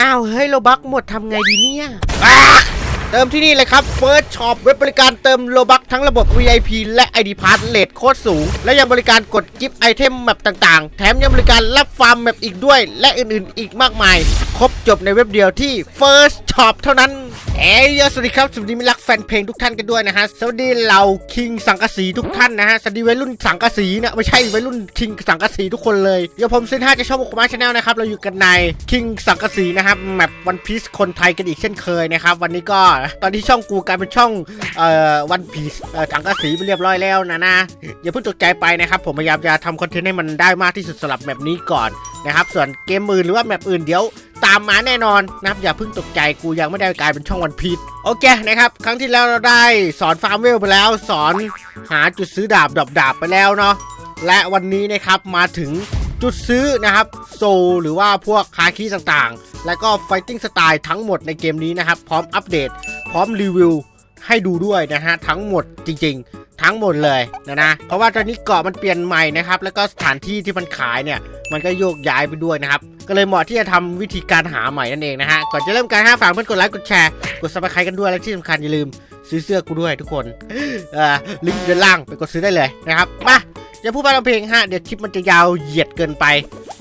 อ้าวเฮ้ยโลบักหมดทำไงดีเนี่ยอ่า เติมที่นี่เลยครับ First Shop เว็บบริการเติมโลบักทั้งระบบ VIP และ ID Pass เลทโคตรสูง และยังบริการกดกิฟต์ไอเทมแมปต่างๆ แถมยังบริการรับฟาร์มแมปอีกด้วย และอื่นๆ อีกมากมาย ครบจบในเว็บเดียวที่ First Shop เท่านั้นเอ้ยสวัสดีครับ สวัสดีมิตรรักแฟนเพลงทุกท่านกันด้วยนะฮะ สวัสดีเหล่าคิงสังกะสีทุกท่านนะฮะ สวัสดีวัยรุ่นสังกะสีนะไม่ใช่วัยรุ่นคิงสังกะสีทุกคนเลย เดี๋ยวผมซินห้าจะชองมุกมาชาแนลนะครับ เราอยู่กันในคิงสังกะสีนะครับแมปวันพีซคนไทยกันอีกเช่นเคยนะครับ วันนี้ก็ตอนที่ช่องกูกลายเป็นช่องเอ่อวันพีซเอ่อสังกระสีไปเรียบร้อยแล้วนะนะอย่าเพิ่งตกใจไปนะครับผมพยายามจะทำคอนเทนต์ให้มันได้มากที่สุดสำหรับแมปนี้ก่อนนะครับส่วนเกมอื่นหรือว่าแมปอื่นเดี๋ยวตามมาแน่นอนนะครับอย่าเพิ่งตกใจกูยังไม่ได้กลายเป็นช่องวันพีชโอเคนะครับครั้งที่แล้วเราได้สอนฟาร์มเวลไปแล้ว สอนหาจุดซื้อดาบดอบดาบไปแล้วเนาะและวันนี้นะครับมาถึง จุดซื้อนะครับโซหรือว่าพวกคาคีต่างๆ และก็ไฟติ้งสไตล์ทั้งหมดในเกมนี้นะครับ พร้อมอัปเดต พร้อมรีวิวให้ดูด้วยนะฮะทั้งหมดจริงๆ ทั้งหมดเลยนะนะเพราะว่าตอนนี้เกาะมันเปลี่ยนใหม่นะครับ แล้วก็สถานที่ที่มันขายเนี่ยมันก็โยกย้ายไปด้วยนะครับ ก็เลยเหมาะที่จะทำวิธีการหาใหม่นั่นเองนะฮะก่อนจะเริ่มการห้าฝากเพื่อนกดไลค์กดแชร์กดซับสไครต์กันด้วยและที่สำคัญอย่าลืมซื้อเสื้อกูด้วยทุกคนอ่อลิงก์ด้านล่างไปกดซื้อได้เลยนะครับมา อย่าพูดไปเราเพลงฮะเดี๋ยวคลิปมันจะยาวเหยียดเกินไป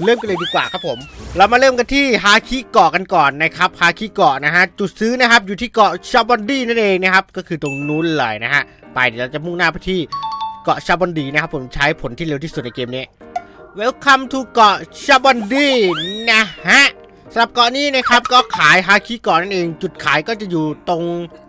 เริ่มกันเลยดีกว่าครับผม เรามาเริ่มกันที่ฮาคิเกาะกันก่อนนะครับฮาคิเกาะนะฮะจุดซื้อนะครับอยู่ที่เกาะชาบอนดี้นั่นเองนะครับก็คือตรงนู้นเลยนะฮะไปเดี๋ยวเราจะมุ่งหน้าไปที่เกาะชาบอนดีนะครับผมใช้ผลที่เร็วที่สุดในเกมนี้ Welcome to เกาะชาบอนดีนะฮะสำหรับเกาะนี้นะครับก็ขายฮาคิเกาะนั่นเอง จุดขายก็จะอยู่ตรง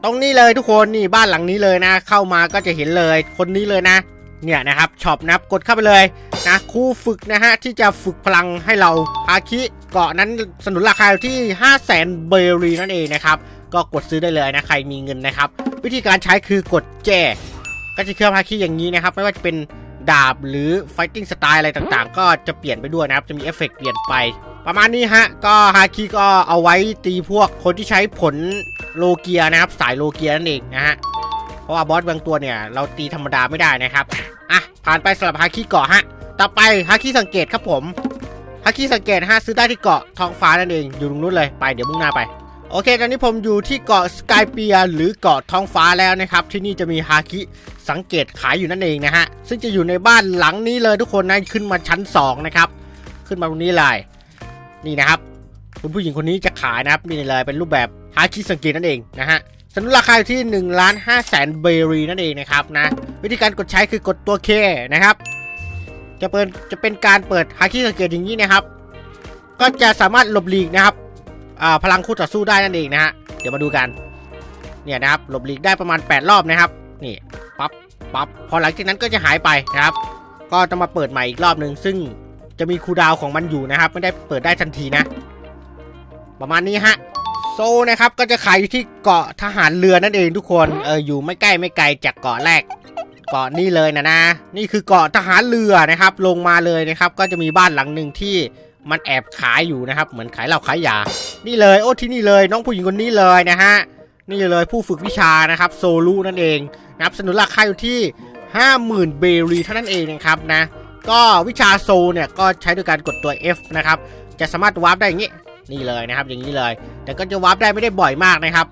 ตรงนี้เลยทุกคนนี่บ้านหลังนี้เลยนะ เข้ามาก็จะเห็นเลยคนนี้เลยนะ เนี่ยนะครับช็อปนะครับกดเข้าไปเลยนะครูฝึกนะฮะที่จะฝึกพลังให้เราฮาคิเกาะนั้นสนุนราคาอยู่ที่ 5 0 0 0 0 0เบรีนั่นเองนะครับ ก็กดซื้อได้เลยนะ ใครมีเงินนะครับ วิธีการใช้คือกดแจก็จะเคลื่อบฮาคิอย่างนี้นะครับ ไม่ว่าจะเป็นดาบหรือไฟติ้งสไตล์อะไรต่างๆ ก็จะเปลี่ยนไปด้วยนะครับ จะมีเอฟเฟกต์เปลี่ยนไป ประมาณนี้ฮะ ก็ฮาคิก็เอาไว้ตีพวกคนที่ใช้ผลโลเกียนะครับ สายโลเกียนั่นเองนะฮะ ราะว่าบอสบางตัวเนี่ยเราตีธรรมดาไม่ได้นะครับ อะ ผ่านไปสำหรับฮาคิเกาะฮะ ต่อไปฮาคิสังเกตครับผมฮาคิสังเกตฮะซื้อได้ที่เกาะทองฟ้านั่นเอง อยู่ตรงนู้นเลย ไปเดี๋ยวมุ่งหน้าไป โอเค ตอนนี้ผมอยู่ที่เกาะสกายเปียหรือเกาะท้องฟ้าแล้วนะครับ ที่นี่จะมีฮาคิสังเกตขายอยู่นั่นเองนะฮะ ซึ่งจะอยู่ในบ้านหลังนี้เลยทุกคนนะ ขึ้นมาชั้น 2 นะครับ ขึ้นมาตรงนี้เลย นี่นะครับ คุณผู้หญิงคนนี้จะขายนะครับนี่เลยเป็นรูปแบบฮาคิสังเกตนั่นเองนะฮะ สนุนราคาอยู่ที่1นึ่งล้านห้าแสนเบรีนั่นเองนะครับนะ วิธีการกดใช้คือกดตัว K นะครับ จะเปิดจะเป็นการเปิดฮาคิสังเกตอย่างนี้นะครับ ก็จะสามารถหลบหลีกนะครับพลังคู่ต่อสู้ได้นั่นเองนะฮะเดี๋ยวมาดูกันเนี่ยนะครับหลบหลีกได้ประมาณ 8 รอบนะครับ นี่ปั๊บปั๊บพอหลังจากนั้นก็จะหายไปนะครับ ก็จะมาเปิดใหม่อีกรอบหนึ่งซึ่งจะมีคูดาวของมันอยู่นะครับ ไม่ได้เปิดได้ทันทีนะ ประมาณนี้ฮะ ซนะครับก็จะขายอยู่ที่เกาะทหารเรือนั่นเองทุกคนเอออยู่ไม่ใกล้ไม่ไกลจากเกาะแรก เกาะนี่เลยนะนะ นี่คือเกาะทหารเรือนะครับ ลงมาเลยนะครับ ก็จะมีบ้านหลังหนึ่งที่มันแอบขายอยู่นะครับ เหมือนขายเหล้าขายยา นี่เลยโอ้ที่นี่เลยน้องผู้หญิงคนนี้เลยนะฮะนี่เลยผู้ฝึกวิชานะครับโซลูนั่นเองนะครับสนุนราคาอยู่ที่ 50,000 เบรีเท่านั้นเองนะครับนะก็วิชาโซเนี่ยก็ใช้ด้วยการกดตัว F นะครับจะสามารถวาร์ปได้อย่างนี้ นี่เลยนะครับ อย่างนี้เลย แต่ก็จะวาร์ปได้ไม่ได้บ่อยมากนะครับ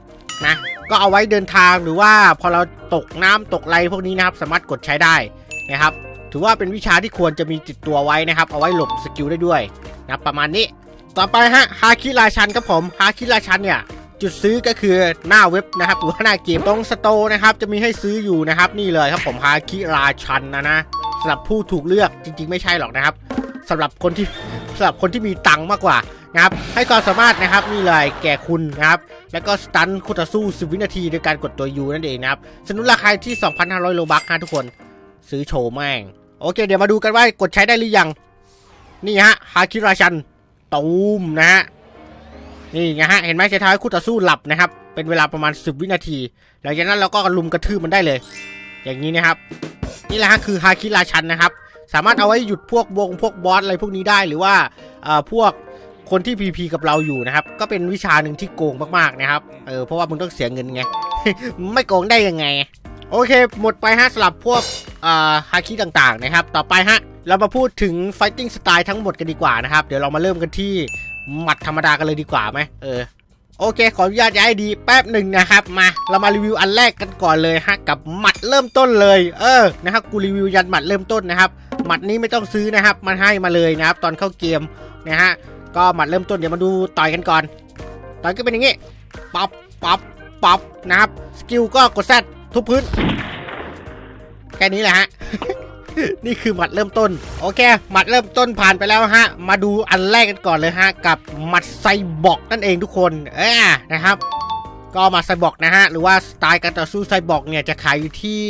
นะก็เอาไว้เดินทางหรือว่าพอเราตกน้ำตกไรพวกนี้นะครับ สามารถกดใช้ได้นะครับ ถือว่าเป็นวิชาที่ควรจะมีติดตัวไว้นะครับ เอาไว้หลบสกิลได้ด้วยนะประมาณนี้ต่อไปฮะฮาคิราชันครับผมฮาคิราชันเนี่ยจุดซื้อก็คือหน้าเว็บนะครับหรือว่าหน้าเกมตรงสโตนะครับจะมีให้ซื้ออยู่นะครับนี่เลยครับผมฮาคิราชันนะนะสำหรับผู้ถูกเลือกจริง ๆ ไม่ใช่หรอกนะครับสำหรับคนที่สำหรับคนที่มีตังค์มากกว่า นะครับให้ความสามารถนะครับนี่เลยแก่คุณนะครับแล้วก็สตันคู่ต่อสู้10วินาทีโดยการกดตัว U นั่นเองนะครับสนุนราคาที่ 2,500โลบัคนะทุกคนซื้อโชว์แม่งโอเค เดี๋ยวมาดูกันว่ากดใช้ได้หรือยัง นี่ฮะฮาคิราชันตูมนะฮะนี่ไงฮะเห็นไหมใช้เท้าให้คู่ต่อสู้หลับนะครับเป็นเวลาประมาณ 10 วินาทีหลังจากนั้นเราก็ลุมกระทืบมันได้เลย อย่างนี้นะครับ นี่แหละฮะคือฮาคิราชันนะครับสามารถเอาไว้หยุดพวกวงพวกบอสอะไรพวกนี้ได้หรือว่าเอ่อพวก คนที่ PP กับเราอยู่นะครับ ก็เป็นวิชาหนึ่งที่โกงมากๆนะครับ เออ เพราะว่ามึงต้องเสียเงินไง ไม่โกงได้ยังไง โอเค หมดไปฮะสำหรับพวกอ่าฮาคิต่างๆนะครับ ต่อไปฮะ เรามาพูดถึง fighting style ทั้งหมดกันดีกว่านะครับ เดี๋ยวเรามาเริ่มกันที่หมัดธรรมดากันเลยดีกว่าไหมเออโอเค ขออนุญาตย้ายดีแป๊บหนึ่งนะครับ มา เรามารีวิวอันแรกกันก่อนเลยฮะ กับหมัดเริ่มต้นเลย เออ นะครับ กูรีวิวยันหมัดเริ่มต้นนะครับ หมัดนี้ไม่ต้องซื้อนะครับ มันให้มาเลยนะครับ ตอนเข้าเกมนะฮะ ก็หมัดเริ่มต้นเดี๋ยวมาดูต่อยกันก่อน ต่อยก็เป็นอย่างงี้ปับปับปับนะครับ สกิลก็กดแซดทุบพื้น แค่นี้แหละฮะ นี่คือหมัดเริ่มต้น โอเค หมัดเริ่มต้นผ่านไปแล้วฮะ มาดูอันแรกกันก่อนเลยฮะ กับหมัดไซบอร์กนั่นเองทุกคน เออนะครับ ก็หมัดไซบอร์กนะฮะ หรือว่าสไตล์การต่อสู้ไซบอร์กเนี่ยจะขายอยู่ที่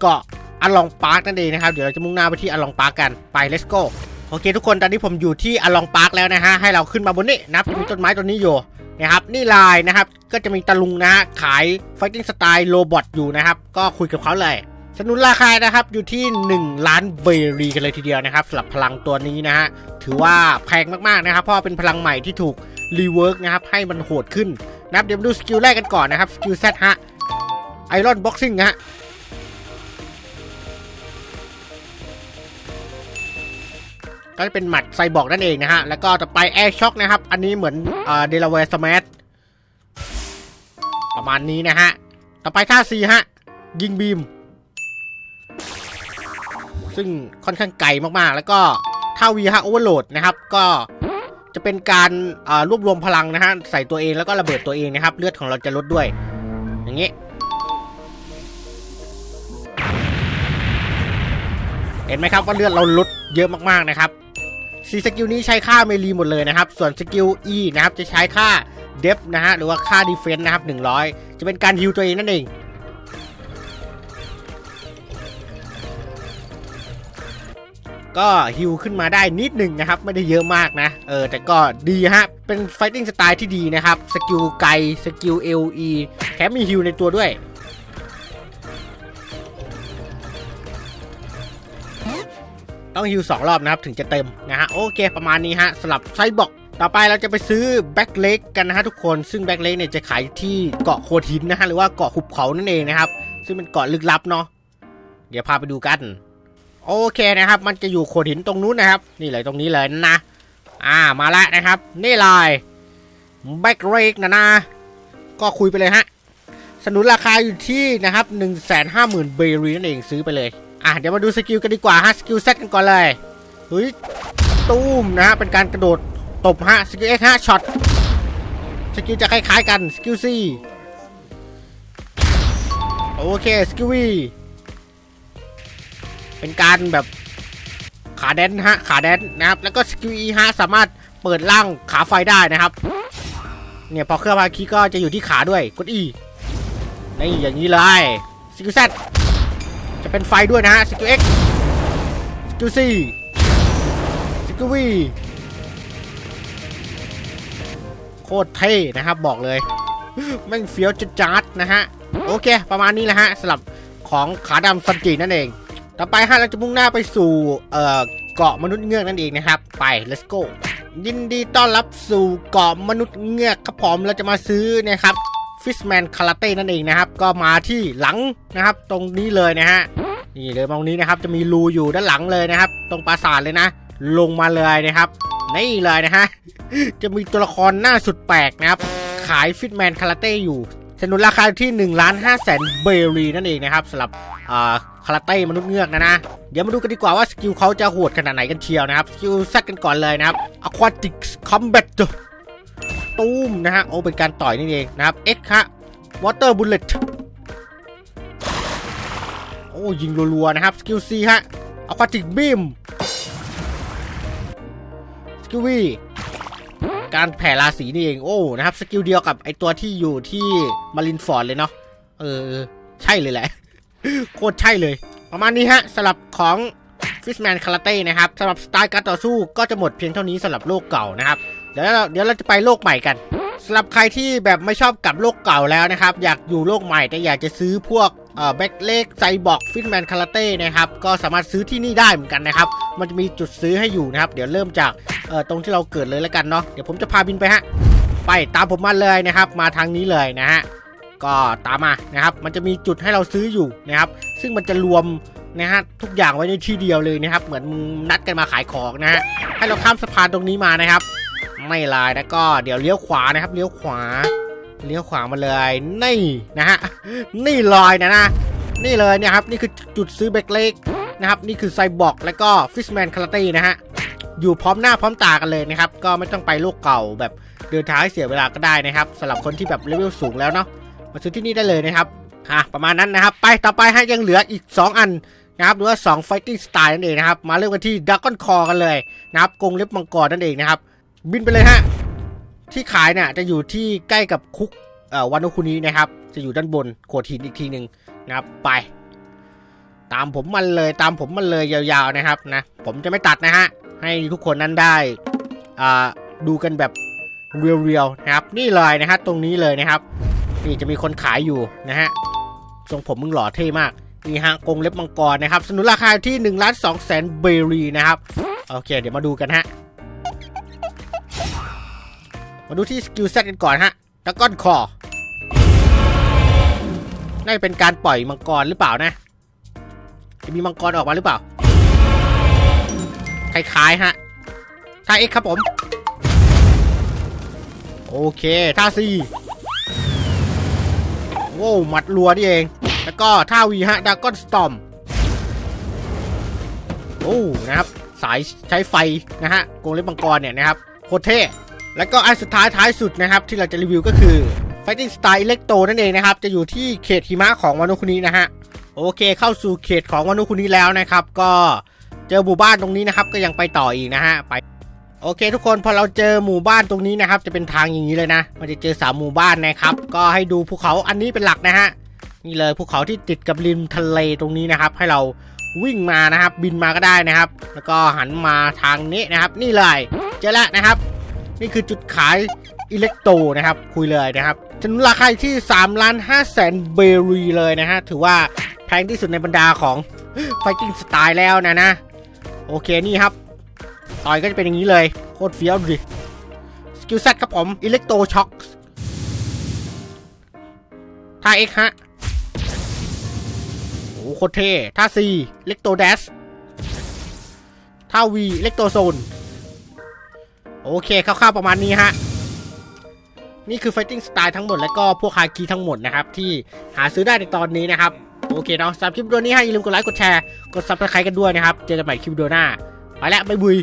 เกาะอลองปาร์กนั่นเองนะครับ เดี๋ยวเราจะมุ่งหน้าไปที่อลองปาร์กกัน ไป let's go โอเคทุกคนตอนนี้ผมอยู่ที่อลองปาร์กแล้วนะฮะให้เราขึ้นมาบนนี้นะครับมีต้นไม้ต้นนี้อยู่นะครับนี่ลายนะครับก็จะมีตะลุงนะฮะขาย fighting style robot อยู่นะครับ ก็คุยกับเขาเลยสนุนราคานะครับอยู่ที่ 1 ล้านเบรีกันเลยทีเดียวนะครับสำหรับพลังตัวนี้นะฮะถือว่าแพงมากๆนะครับเพราะเป็นพลังใหม่ที่ถูกรีเวิร์กนะครับให้มันโหดขึ้นนะครับเดี๋ยวดูสกิลแรกกันก่อนนะครับสกิลเซตฮะไอรอนบ็อกซิ่งฮะ ก็จะเป็นหมัดไซบอร์กนั่นเองนะฮะ แล้วก็ต่อไปแอร์ช็อคนะครับ อันนี้เหมือนเดลาเวร์สมาร์ประมาณนี้นะฮะ ต่อไปท่าซีฮะ ยิงบีม ซึ่งค่อนข้างไกลมากๆ แล้วก็ท่าวีฮะโอเวอร์โหลดนะครับ ก็จะเป็นการรวบรวมพลังนะฮะ ใส่ตัวเองแล้วก็ระเบิดตัวเองนะครับ เลือดของเราจะลดด้วย อย่างนี้ เห็นไหมครับว่าเลือดเราลดเยอะมากๆนะครับ สีสกิลนี้ใช้ค่าเมลีหมดเลยนะครับ ส่วนสกิล E นะครับจะใช้ค่าเดฟนะฮะหรือว่าค่าดีเฟนส์นะครับ 100 จะเป็นการฮิวตัวเองนั่นเองก็ฮิวขึ้นมาได้นิดหนึ่งนะครับ ไม่ได้เยอะมากนะ เออแต่ก็ดีฮะ เป็นไฟติ้งสไตล์ที่ดีนะครับ สกิลไกสกิล LE แถมมีฮิวในตัวด้วย ต้องฮิวสองรอบนะครับถึงจะเต็มนะฮะโอเคประมาณนี้ฮะสำหรับไซบอกต่อไปเราจะไปซื้อแบ็กเล็กกันนะฮะทุกคนซึ่งแบ็กเล็กเนี่ยจะขายที่เกาะโคทินนะฮะหรือว่าเกาะหุบเขานั่นเองนะครับ ซึ่งเป็นเกาะลึกลับเนาะเดี๋ยวพาไปดูกัน โอเคนะครับ มันจะอยู่โขดหินตรงนู้นนะครับ นี่เลยตรงนี้เลยนะอ่ามาแล้วนะครับ นี่เลยแบ็กเรกนะนะก็คุยไปเลยฮะสนุนราคาอยู่ที่นะครับ 1 5 0 0 0 0เบรีนั่นเองซื้อไปเลย อะเดี๋ยวมาดูสกิลกันดีกว่าฮะสกิลเซตกันก่อนเลยเฮ้ยตูมนะฮะเป็นการกระโดดตบฮะสกิลเอ็กฮะช็อตสกิลจะคล้ายๆกันสกิลซีโอเคสกิลวีเป็นการแบบขาแดนฮะขาแดนนะครับแล้วก็สกิลอีฮะสามารถเปิดร่างขาไฟได้นะครับเนี่ยพอเครื่องพาคีก็จะอยู่ที่ขาด้วยกดอีนี่อย่างนี้เลยสกิลแซ จะเป็นไฟด้วยนะฮะสกิลเอ็กสกิลซีสกิลวีโคตรเท่นะครับบอกเลยแม่งเฟี้ยวจัดจัดๆนะฮะ โอเค ประมาณนี้แหละฮะสำหรับของขาดำซันจินั่นเอง ต่อไปฮะเราจะมุ่งหน้าไปสู่เอ่อเกาะมนุษย์เงือกนั่นเองนะครับ ไป let's go ยินดีต้อนรับสู่เกาะมนุษย์เงือกครับผมเราจะมาซื้อนะครับ Fishman Karate นั่นเองนะครับ ก็มาที่หลังนะครับ ตรงนี้เลยนะฮะนี่เลยตรงนี้นะครับจะมีรูอยู่ด้านหลังเลยนะครับ ตรงปราสาทเลยนะ ลงมาเลยนะครับนี่เลยนะฮะจะมีตัวละครหน้าสุดแปลกนะครับ ขาย Fishman Karate อยู่สนุนราคาอยู่ที่1ล้าน5แสนเบรีนั่นเองนะครับสำหรับคาราเต้มนุษย์เงือกนะนะ เดี๋ยวมาดูกันดีกว่าว่าสกิลเขาจะโหดขนาดไหนกันเชียวนะครับ สกิลแซดกันก่อนเลยนะครับ Aquatics Combat ตูม ตูมนะฮะโอ้เป็นการต่อยนี่เองนะครับ X ฮะ Water Bullet โอ้ยิงรัวๆนะครับสกิล C ฮะ Aquatic Beam สกิล V การแผ่ราศีนี่เองโอ้นะครับสกิลเดียวกับไอตัวที่อยู่ที่มารินฟอร์ดเลยเนาะเออใช่เลยแหละโคตรใช่เลย ประมาณนี้ฮะสำหรับของ Fishman Karate นะครับสำหรับสไตล์การต่อสู้ก็จะหมดเพียงเท่านี้สำหรับโลกเก่านะครับ เดี๋ยวเราเดี๋ยวเราจะไปโลกใหม่กันสำหรับใครที่แบบไม่ชอบกลับโลกเก่าแล้วนะครับ อยากอยู่โลกใหม่แต่อยากจะซื้อพวกเอ่อแบ็คเล็กไซบอร์กฟิตแมนคาราเต้นะครับ ก็สามารถซื้อที่นี่ได้เหมือนกันนะครับ มันจะมีจุดซื้อให้อยู่นะครับ เดี๋ยวเริ่มจากเอ่อตรงที่เราเกิดเลยแล้วกันเนาะเดี๋ยวผมจะพาบินไปฮะไปตามผมมาเลยนะครับ มาทางนี้เลยนะฮะก็ตามมานะครับ มันจะมีจุดให้เราซื้ออยู่นะครับ ซึ่งมันจะรวมนะฮะทุกอย่างไว้ในที่เดียวเลยนะครับ เหมือนมึงนัดกันมาขายของนะฮะให้เราข้ามสะพานตรงนี้มานะครับ ไม่ลายแล้วก็เดี๋ยวเลี้ยวขวานะครับเลี้ยวขวา เลี้ยวขวามาเลยนี่นะฮะนี่ลอยนะนะนี่เลยเนี่ยครับนี่คือจุดซื้อเบกเล็กนะครับนี่คือไซบอร์กแล้วก็ฟิชแมนคาราตี้นะฮะอยู่พร้อมหน้าพร้อมตากันเลยนะครับก็ไม่ต้องไปโลกเก่าแบบเดินทางให้เสียเวลาก็ได้นะครับสำหรับคนที่แบบเลเวลสูงแล้วเนาะมาซื้อที่นี่ได้เลยนะครับอะประมาณนั้นนะครับ ไปต่อไปให้ยังเหลืออีก 2 อันนะครับหรือว่า2 fighting style นั่นเองนะครับ มาเริ่มกันที่ Dragon Core กันเลยนะครับกงเล็บมังกรนั่นเองนะครับ บินไปเลยฮะ ที่ขายเนี่ยจะอยู่ที่ใกล้กับคุกวานโนคุนี้นะครับ จะอยู่ด้านบนโขดหินอีกทีหนึ่งนะครับไป ตามผมมันเลยตามผมมันเลยยาวๆนะครับนะผมจะไม่ตัดนะฮะให้ทุกคนนั้นได้อ่าดูกันแบบเรียวๆนะครับนี่เลยนะฮะตรงนี้เลยนะครับ นี่จะมีคนขายอยู่นะฮะทรงผมมึงหล่อเท่มากนี่ฮะกงเล็บมังกรนะครับสนุนราคาที่1ล้าน2แสนเบรีนะครับโอเค เดี๋ยวมาดูกันฮะ มาดูที่สกิลเซตกันก่อนฮะตะก้อนคอน่าจะเป็นการปล่อยมังกรหรือเปล่านะ จะมีมังกรออกมาหรือเปล่า คล้ายๆฮะท่าเอ็กครับผม โอเคท่าซีโว้วหมัดรัวนี่เอง แล้วก็ท่าวีฮะดาก้อนสตอมโอ้นะครับ สายใช้ไฟนะฮะกงเล็บมังกรเนี่ยนะครับโคตรเท่ แล้วก็อันสุดท้ายท้ายสุดนะครับ ที่เราจะรีวิวก็คือ Fighting Style Electro นั่นเองนะครับ จะอยู่ที่เขตหิมะของวานุคุนี้นะฮะ โอเคเข้าสู่เขตของวานุคุนี้แล้วนะครับ ก็เจอหมู่บ้านตรงนี้นะครับ ก็ยังไปต่ออีกนะฮะ ไป โอเค ทุกคนพอเราเจอหมู่บ้านตรงนี้นะครับ จะเป็นทางอย่างนี้เลยนะ มันจะเจอสามหมู่บ้านนะครับ ก็ให้ดูภูเขาอันนี้เป็นหลักนะฮะ นี่เลยภูเขาที่ติดกับริมทะเลตรงนี้นะครับ ให้เราวิ่งมานะครับ บินมาก็ได้นะครับ แล้วก็หันมาทางนี้นะครับ นี่เลย เจอแล้วนะครับ นี่คือจุดขายอิเล็กโตนะครับ คุยเลยนะครับจำนวนราคาที่ 3 ล้าน5แสนเบรีเลยนะฮะ ถือว่าแพงที่สุดในบรรดาของ Fighting Style แล้วนะนะ โอเคนี่ครับ ต่อยก็จะเป็นอย่างนี้เลย โคตรเฟี้ยวดิสกิลเซตครับผมอิเล็กโตช็อคท่า X ฮะโอ้โคตรเท่ท่า C เล็กโตแดสท่า V เล็กโตโซน โอเคคร่าวๆประมาณนี้ฮะ นี่คือ fighting style ทั้งหมด และก็พวกคาคีทั้งหมดนะครับ ที่หาซื้อได้ในตอนนี้นะครับ โอเคเนาะสำหรับคลิปวิดีโอนี้ฮะอย่าลืมกดไลค์กดแชร์กดซับสไครต์กันด้วยนะครับ เจอกันใหม่คลิปวิดีโอหน้าไปแล้วบ๊ายบาย